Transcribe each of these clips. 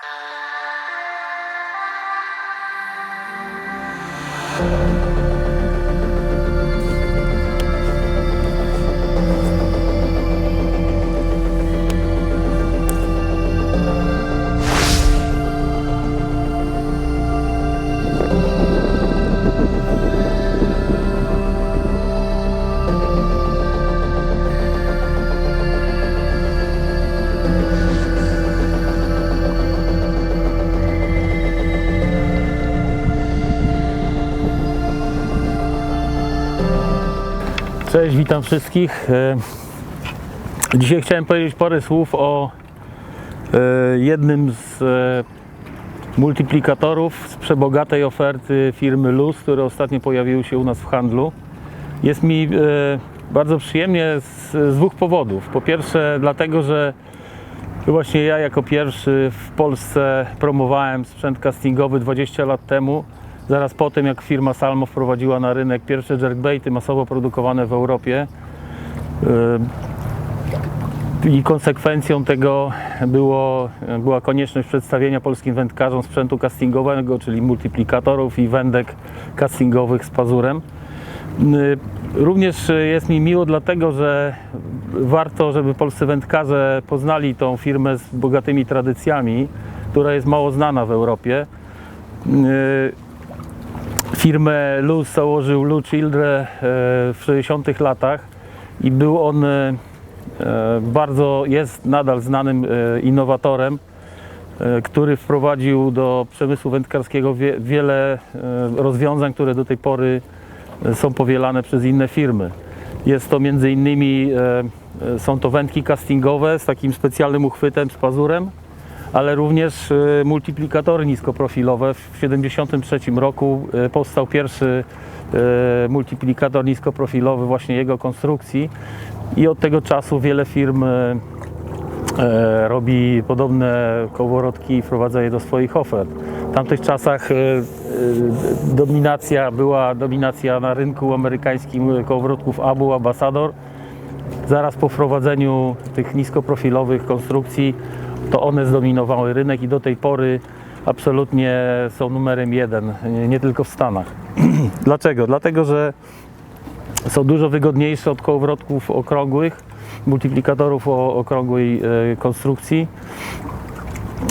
thank you. Cześć, witam wszystkich. E, Dzisiaj chciałem powiedzieć parę słów o e, jednym z e, multiplikatorów z przebogatej oferty firmy Luz, które ostatnio pojawiły się u nas w handlu. Jest mi bardzo przyjemnie z, z dwóch powodów. Po pierwsze, dlatego, że właśnie ja jako pierwszy w Polsce promowałem sprzęt castingowy 20 lat temu. Zaraz po tym, jak firma Salmo wprowadziła na rynek pierwsze jerkbaity masowo produkowane w Europie. Yy, I konsekwencją tego było, była konieczność przedstawienia polskim wędkarzom sprzętu castingowego, czyli multiplikatorów i wędek castingowych z pazurem. Yy, Również jest mi miło dlatego, że warto, żeby polscy wędkarze poznali tą firmę z bogatymi tradycjami, która jest mało znana w Europie. Firmę Luz założył Lou Childre e, w 60 latach i był on e, e, bardzo, jest nadal znanym innowatorem, który wprowadził do przemysłu wędkarskiego wie, wiele rozwiązań, które do tej pory są powielane przez inne firmy. Jest to między innymi, są to wędki castingowe z takim specjalnym uchwytem, z pazurem, ale również e, multiplikatory niskoprofilowe. W 1973 roku e, powstał pierwszy e, multiplikator niskoprofilowy, właśnie jego konstrukcji i od tego czasu wiele firm robi podobne kołowrotki i wprowadza je do swoich ofert. W tamtych czasach dominacja była dominacja na rynku amerykańskim kołowrotków Abu Ambassador. Zaraz po wprowadzeniu tych niskoprofilowych konstrukcji to one zdominowały rynek i do tej pory absolutnie są numerem jeden, nie, tylko w Stanach. Dlaczego? Dlatego, że są dużo wygodniejsze od kołowrotków okrągłych, multiplikatorów o okrągłej e, konstrukcji.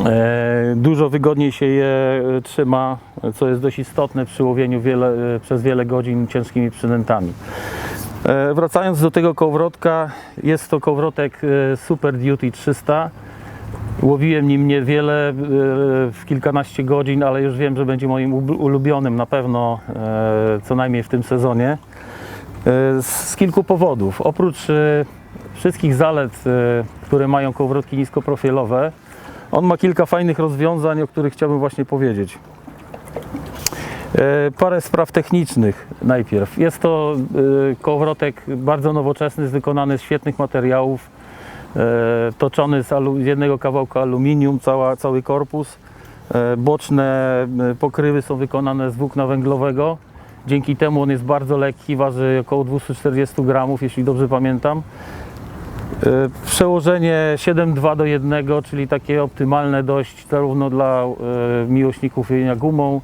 E, Dużo wygodniej się je e, trzyma, co jest dość istotne przy łowieniu wiele, przez wiele godzin ciężkimi przynętami. Wracając do tego kołowrotka, jest to kołowrotek Super Duty 300. Łowiłem nim niewiele, e, w kilkanaście godzin, ale już wiem, że będzie moim ub- ulubionym na pewno, e, co najmniej w tym sezonie. E, Z kilku powodów. Oprócz wszystkich zalet, które mają kołowrotki niskoprofilowe, on ma kilka fajnych rozwiązań, o których chciałbym właśnie powiedzieć. Parę spraw technicznych najpierw. Jest to kołowrotek bardzo nowoczesny, wykonany z świetnych materiałów, toczony z, jednego kawałka aluminium, cała, cały korpus. E, Boczne e, pokrywy są wykonane z włókna węglowego. Dzięki temu on jest bardzo lekki, waży około 240 gramów, jeśli dobrze pamiętam. E, Przełożenie 7,2 do 1, czyli takie optymalne dość zarówno dla e, miłośników łowienia gumą,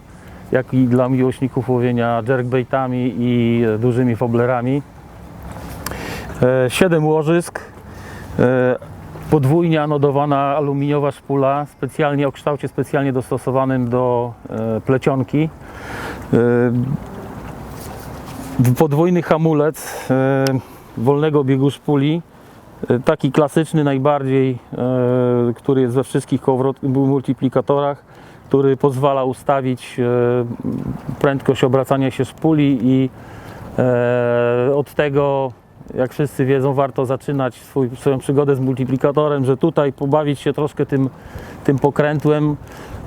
jak i dla miłośników łowienia jerkbaitami i e, dużymi woblerami. 7 łożysk, e, podwójnie anodowana aluminiowa szpula, specjalnie o kształcie specjalnie dostosowanym do e, plecionki. E, Podwójny hamulec e, wolnego biegu szpuli, e, taki klasyczny najbardziej, e, który jest we wszystkich multiplikatorach, który pozwala ustawić e, prędkość obracania się szpuli i e, od tego, jak wszyscy wiedzą, warto zaczynać swój, swoją przygodę z multiplikatorem, że tutaj pobawić się troszkę tym, tym pokrętłem,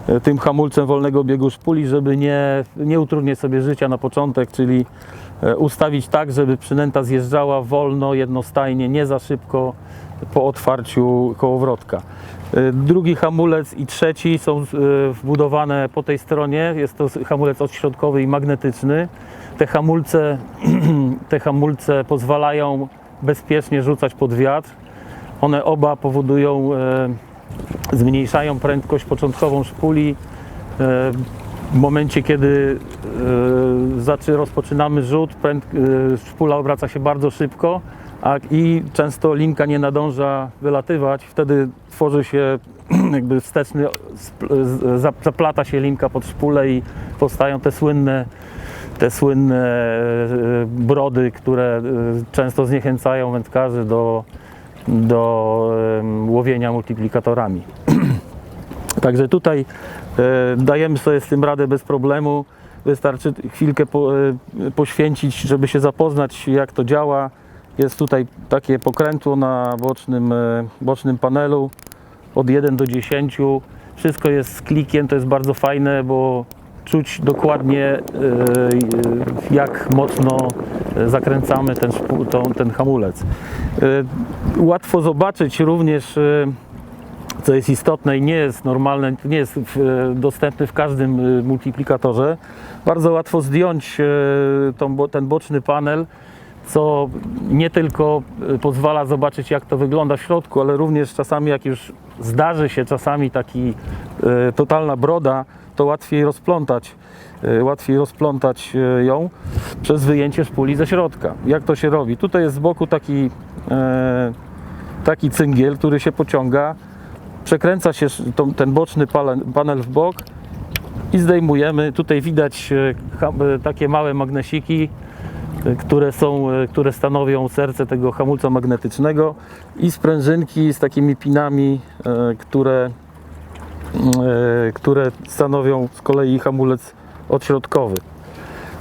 e, tym hamulcem wolnego biegu szpuli, żeby nie, nie utrudniać sobie życia na początek, czyli e, ustawić tak, żeby przynęta zjeżdżała wolno, jednostajnie, nie za szybko po otwarciu kołowrotka. E, Drugi hamulec i trzeci są wbudowane po tej stronie. Jest to hamulec odśrodkowy i magnetyczny. Te hamulce, te hamulce pozwalają bezpiecznie rzucać pod wiatr. One oba powodują e, zmniejszają prędkość początkową szpuli. E, W momencie, kiedy e, zaczy, rozpoczynamy rzut, pręd, e, szpula obraca się bardzo szybko a, i często linka nie nadąża wylatywać. Wtedy tworzy się jakby wsteczny, sp- zaplata się linka pod szpulę i powstają te słynne te słynne e, brody, które e, często zniechęcają wędkarzy do, do łowienia multiplikatorami. Także tutaj e, dajemy sobie z tym radę bez problemu. Wystarczy chwilkę po, poświęcić, żeby się zapoznać, jak to działa. Jest tutaj takie pokrętło na bocznym, bocznym panelu od 1 do 10. Wszystko jest z klikiem, to jest bardzo fajne, bo czuć dokładnie e, jak mocno e, zakręcamy ten, ten hamulec. E, Łatwo zobaczyć również co jest istotne i nie jest normalne, nie jest dostępny w każdym multiplikatorze. Bardzo łatwo zdjąć ten boczny panel, co nie tylko pozwala zobaczyć jak to wygląda w środku, ale również czasami jak już zdarzy się czasami taki totalna broda, to łatwiej rozplątać, e, łatwiej rozplątać e, ją przez wyjęcie szpuli ze środka. Jak to się robi? Tutaj jest z boku taki, e, taki cyngiel, który się pociąga przekręca się ten boczny panel w bok i zdejmujemy. Tutaj widać takie małe magnesiki, które, są, które stanowią serce tego hamulca magnetycznego i sprężynki z takimi pinami, które, które stanowią z kolei hamulec odśrodkowy.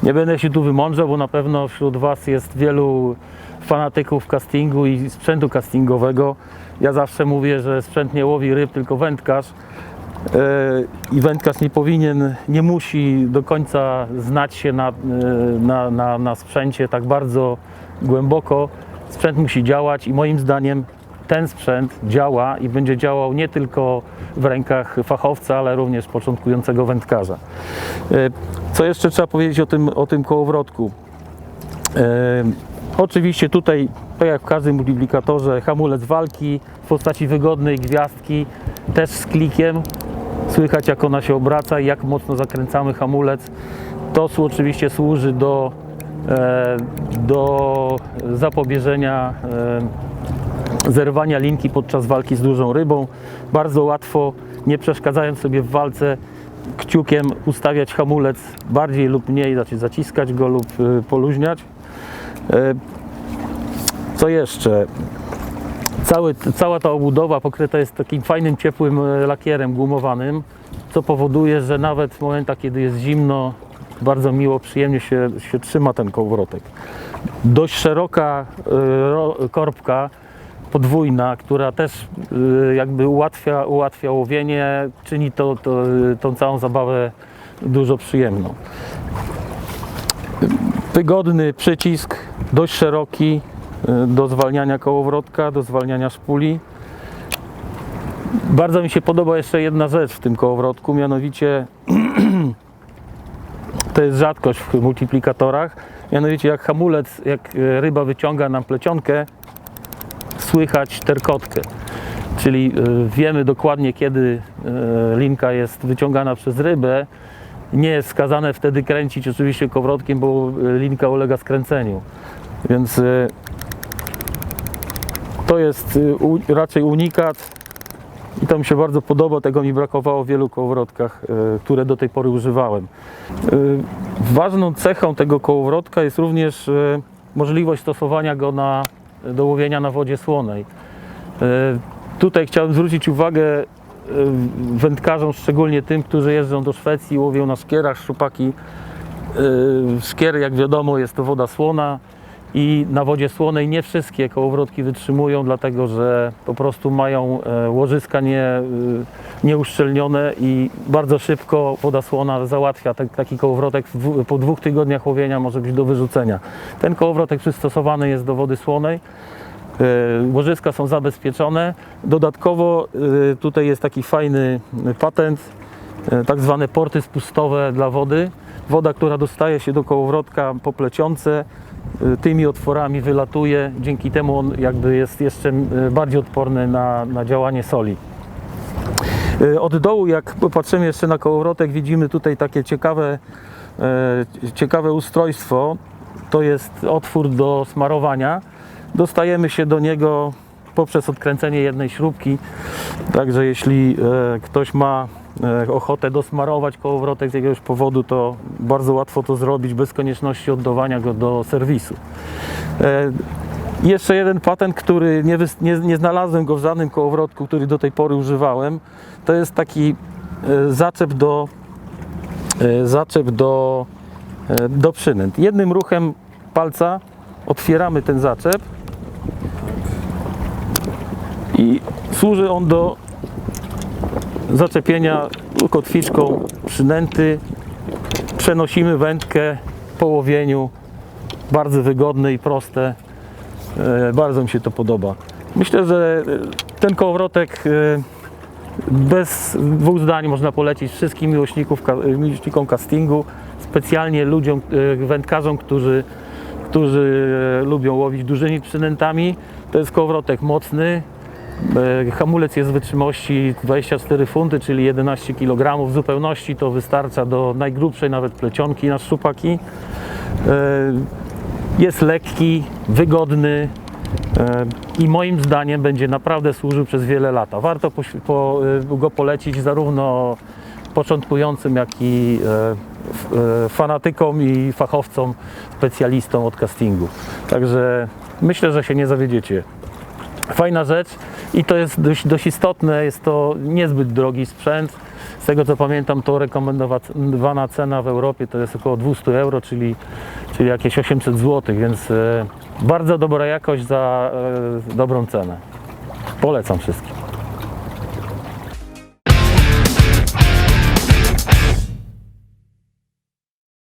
Nie będę się tu wymądrzał, bo na pewno wśród Was jest wielu fanatyków castingu i sprzętu castingowego. Ja zawsze mówię, że sprzęt nie łowi ryb, tylko wędkarz. E, I wędkarz nie powinien, nie musi do końca znać się na, e, na, na, na sprzęcie tak bardzo głęboko. Sprzęt musi działać i moim zdaniem ten sprzęt działa i będzie działał nie tylko w rękach fachowca, ale również początkującego wędkarza. E, Co jeszcze trzeba powiedzieć o tym, o tym kołowrotku? E, oczywiście tutaj, tak jak w każdym multiplikatorze, hamulec walki w postaci wygodnej gwiazdki, też z klikiem. Słychać jak ona się obraca i jak mocno zakręcamy hamulec. To oczywiście służy do, e, do zapobieżenia zerwania linki podczas walki z dużą rybą. Bardzo łatwo, nie przeszkadzając sobie w walce, kciukiem ustawiać hamulec bardziej lub mniej, znaczy zaciskać go lub y, poluźniać. E, Co jeszcze? Cały, cała ta obudowa pokryta jest takim fajnym, ciepłym e, lakierem gumowanym, co powoduje, że nawet w momentach, kiedy jest zimno, bardzo miło, przyjemnie się, się trzyma ten kołowrotek. Dość szeroka e, korbka, podwójna, która też y, jakby ułatwia, ułatwia łowienie, czyni to, to, tą całą zabawę dużo przyjemną. Wygodny przycisk, dość szeroki y, do zwalniania kołowrotka, do zwalniania szpuli. Bardzo mi się podoba jeszcze jedna rzecz w tym kołowrotku, mianowicie to jest rzadkość w multiplikatorach. Mianowicie jak hamulec, jak y, ryba wyciąga nam plecionkę, słychać terkotkę. Czyli y, wiemy dokładnie, kiedy y, linka jest wyciągana przez rybę. Nie jest skazane wtedy kręcić oczywiście kołowrotkiem, bo y, linka ulega skręceniu. Więc to jest raczej unikat i to mi się bardzo podoba. Tego mi brakowało w wielu kołowrotkach, które do tej pory używałem. Ważną cechą tego kołowrotka jest również możliwość stosowania go na, do łowienia na wodzie słonej. E, Tutaj chciałbym zwrócić uwagę e, wędkarzom, szczególnie tym, którzy jeżdżą do Szwecji, łowią na szkierach szczupaki. E, Szkiery, jak wiadomo, jest to woda słona i na wodzie słonej nie wszystkie kołowrotki wytrzymują, dlatego że po prostu mają e, łożyska nie, e, nieuszczelnione i bardzo szybko woda słona załatwia tak- taki kołowrotek. Po dwóch tygodniach łowienia może być do wyrzucenia. Ten kołowrotek przystosowany jest do wody słonej. E, Łożyska są zabezpieczone. Dodatkowo tutaj jest taki fajny patent, tak zwane porty spustowe dla wody. Woda, która dostaje się do kołowrotka po plecionce, tymi otworami wylatuje. Dzięki temu on jakby jest jeszcze e, bardziej odporny na, na działanie soli. E, Od dołu, jak popatrzymy jeszcze na kołowrotek, widzimy tutaj takie ciekawe, ciekawe ustrojstwo. To jest otwór do smarowania. Dostajemy się do niego poprzez odkręcenie jednej śrubki. Także jeśli e, ktoś ma e, ochotę dosmarować kołowrotek z jakiegoś powodu, to bardzo łatwo to zrobić bez konieczności oddawania go do serwisu. E, jeszcze jeden patent, który nie, nie, nie znalazłem go w żadnym kołowrotku, który do tej pory używałem, to jest taki zaczep do, zaczep do, do przynęt. Jednym ruchem palca otwieramy ten zaczep i służy on do zaczepienia kotwiczką przynęty. Przenosimy wędkę po łowieniu. Bardzo wygodne i proste. E, Bardzo mi się to podoba. Myślę, że e, ten kołowrotek e, bez dwóch zdań można polecić wszystkim miłośnikom castingu, specjalnie ludziom, wędkarzom, którzy, którzy lubią łowić dużymi przynętami. To jest kołowrotek mocny. E, Hamulec jest wytrzymałości 24 funty, czyli 11 kg. W zupełności to wystarcza do najgrubszej nawet plecionki na szczupaki. E, jest lekki, wygodny e, i moim zdaniem będzie naprawdę służył przez wiele lat. Warto go polecić zarówno początkującym, jak i fanatykom i fachowcom, specjalistom od castingu. Także myślę, że się nie zawiedziecie. Fajna rzecz i to jest dość, dość istotne, jest to niezbyt drogi sprzęt. Z tego co pamiętam, to rekomendowana cena w Europie to jest około 200 euro, czyli, czyli jakieś 800 zł, więc e, bardzo dobra jakość za e, dobrą cenę. Polecam wszystkim.